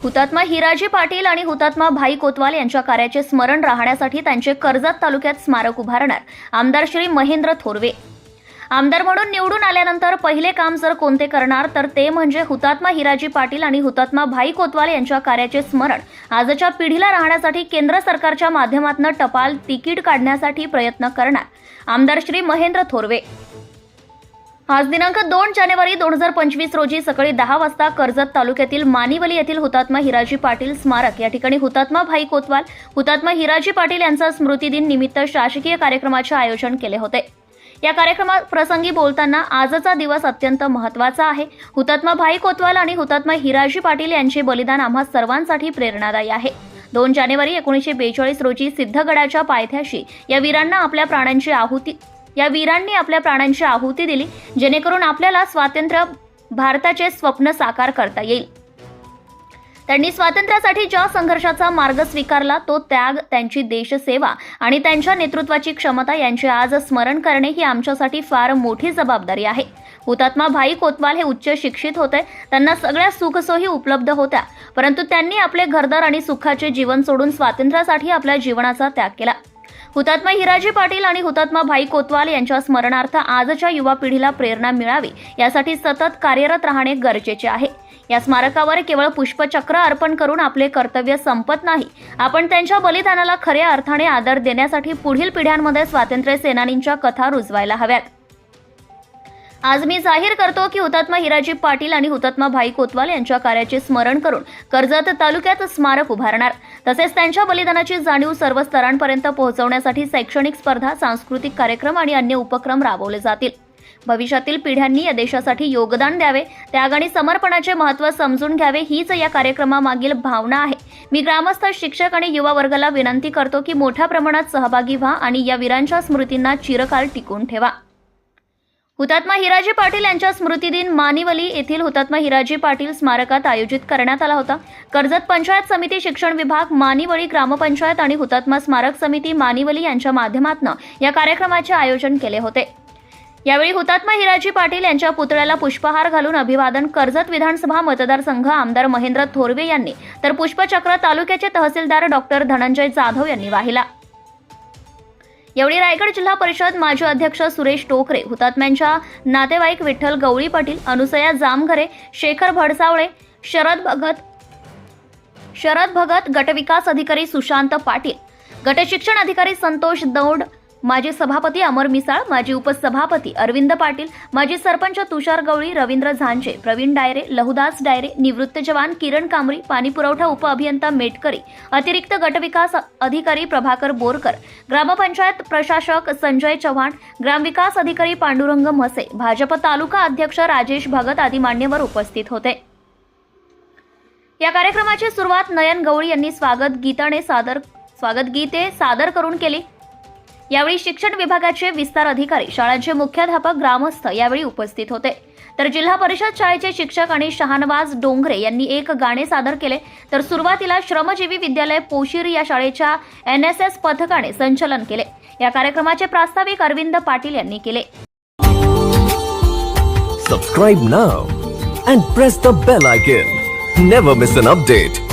हुतात्मा हिराजी पाटील आणि हुतात्मा भाई कोतवाल यांच्या कार्याचे स्मरण राहण्यासाठी त्यांचे कर्जत तालुक्यात स्मारक उभारणार आमदार श्री महेंद्र थोरवे. आमदार म्हणून निवडून आल्यानंतर पहिले काम जर कोणते करणार तर ते म्हणजे हुतात्मा हिराजी पाटील आणि हुतात्मा भाई कोतवाल यांच्या कार्याचे स्मरण आजच्या पिढीला राहण्यासाठी केंद्र सरकारच्या माध्यमातून टपाल तिकीट काढण्यासाठी प्रयत्न करणार आमदार श्री महेंद्र थोरवे. आज दिनांक दोन जानेवारी दोन हजार पंचवीस रोजी सकाळी दहा वाजता कर्जत तालुक्यातील मानिवली येथील हुतात्मा हिराजी पाटील स्मारक या ठिकाणी हुतात्मा भाई कोतवाल हुतात्मा हिराजी पाटील यांचा स्मृतिदिन निमित्त शासकीय कार्यक्रमाचे आयोजन केले होते. या कार्यक्रमा प्रसंगी बोलताना आजचा दिवस अत्यंत महत्त्वाचा आहे. हुतात्मा भाई कोतवाल आणि हुतात्मा हिराजी पाटील यांचे बलिदान आम्हा सर्वांसाठी प्रेरणादायी आहे. दोन जानेवारी एकोणीसशे बेचाळीस रोजी सिद्धगडाच्या पायथ्याशी या वीरांना आपल्या प्राणांची आहुती या वीरांनी आपल्या प्राणांची आहुती दिली जेणेकरून आपल्याला स्वातंत्र्य भारताचे स्वप्न साकार करता येईल. त्यांनी स्वातंत्र्यासाठी ज्या संघर्षाचा मार्ग स्वीकारला तो त्याग त्यांची देशसेवा आणि त्यांच्या नेतृत्वाची क्षमता यांचे आज स्मरण करणे ही आमच्यासाठी फार मोठी जबाबदारी आहे. हुतात्मा भाई कोतवाल हे उच्च शिक्षित होते. त्यांना सगळ्या सुखसोयी उपलब्ध होत्या. परंतु त्यांनी आपले घरदार आणि सुखाचे जीवन सोडून स्वातंत्र्यासाठी आपल्या जीवनाचा त्याग केला. हुतात्मा हिराजी पाटील आणि हुतात्मा भाई कोतवाल यांच्या स्मरणार्थ आजच्या युवा पिढीला प्रेरणा मिळावी यासाठी सतत कार्यरत राहणे गरजेचे आहे. या स्मारकावर केवळ पुष्पचक्र अर्पण करून आपले कर्तव्य संपत नाही. आपण त्यांच्या बलिदानाला खऱ्या अर्थाने आदर देण्यासाठी पुढील पिढ्यांमध्ये स्वातंत्र्य सेनानींच्या कथा रुजवायला हव्यात. आज मी जाहीर करतो की हुतात्मा हिराजी पाटील आणि हुतात्मा भाई कोतवाल यांच्या कार्याचे स्मरण करून कर्जत तालुक्यात स्मारक उभारणार. तसेच त्यांच्या बलिदानाची जाणीव सर्व स्तरांपर्यंत पोहोचवण्यासाठी शैक्षणिक स्पर्धा सांस्कृतिक कार्यक्रम आणि अन्य उपक्रम राबवले जातील. भविष्यातील पिढ्यांनी या देशासाठी योगदान द्यावे त्याग आणि समर्पणाचे महत्त्व समजून घ्यावे हीच या कार्यक्रमामागील भावना आहे. मी ग्रामस्थ शिक्षक आणि युवा वर्गाला विनंती करतो की मोठ्या प्रमाणात सहभागी व्हा आणि या वीरांच्या स्मृतींना चिरकाल टिकून ठेवा. हुतात्मा हिराजी पाटील यांच्या स्मृतिदिन मानिवली येथील हुतात्मा हिराजी पाटील स्मारकात आयोजित करण्यात आला होता. कर्जत पंचायत समिती शिक्षण विभाग मानिवली ग्रामपंचायत आणि हुतात्मा स्मारक समिती मानिवली यांच्या माध्यमातून या कार्यक्रमाचे आयोजन केले होते. यावेळी हुतात्मा हिराजी पाटील यांच्या पुतळ्याला पुष्पहार घालून अभिवादन कर्जत विधानसभा मतदारसंघ आमदार महेंद्र थोरवे यांनी तर पुष्पचक्र तालुक्याचे तहसीलदार डॉक्टर धनंजय जाधव यांनी वाहिला. यावेळी रायगड जिल्हा परिषद माजी अध्यक्ष सुरेश टोकरे हुतात्म्यांच्या नातेवाईक विठ्ठल गवळी पाटील अनुसया जामघरे शेखर भडसावळे शरद भगत शरद भगत गटविकास अधिकारी सुशांत पाटील गटशिक्षण अधिकारी संतोष दौड माजी सभापती अमर मिसाळ माजी उपसभापती अरविंद पाटील माजी सरपंच तुषार गवळी रवींद्र झांजे प्रवीण डायरे लहुदास डायरे निवृत्त जवान किरण कांबरी पाणीपुरवठा उपअभियंता मेटकरी अतिरिक्त गटविकास अधिकारी प्रभाकर बोरकर ग्रामपंचायत प्रशासक संजय चव्हाण ग्रामविकास अधिकारी पांडुरंग म्हसे भाजप तालुका अध्यक्ष राजेश भगत आदी मान्यवर उपस्थित होते. या कार्यक्रमाची सुरुवात नयन गवळी यांनी स्वागत गीताने सादर स्वागत गीते सादर करून केली. यावेळी शिक्षण विभागाचे विस्तार अधिकारी शाळांचे मुख्याध्यापक ग्रामस्थ यावेळी उपस्थित होते. तर जिल्हा परिषद शाळेचे शिक्षक आणि शहानवाज डोंगरे यांनी एक गाणे सादर केले. तर सुरुवातीला श्रमजीवी विद्यालय पोशीर या शाळेच्या एन एस एस पथकाने संचलन केले. या कार्यक्रमाचे प्रास्ताविक अरविंद पाटील यांनी केले. Subscribe now and press the bell icon never miss an update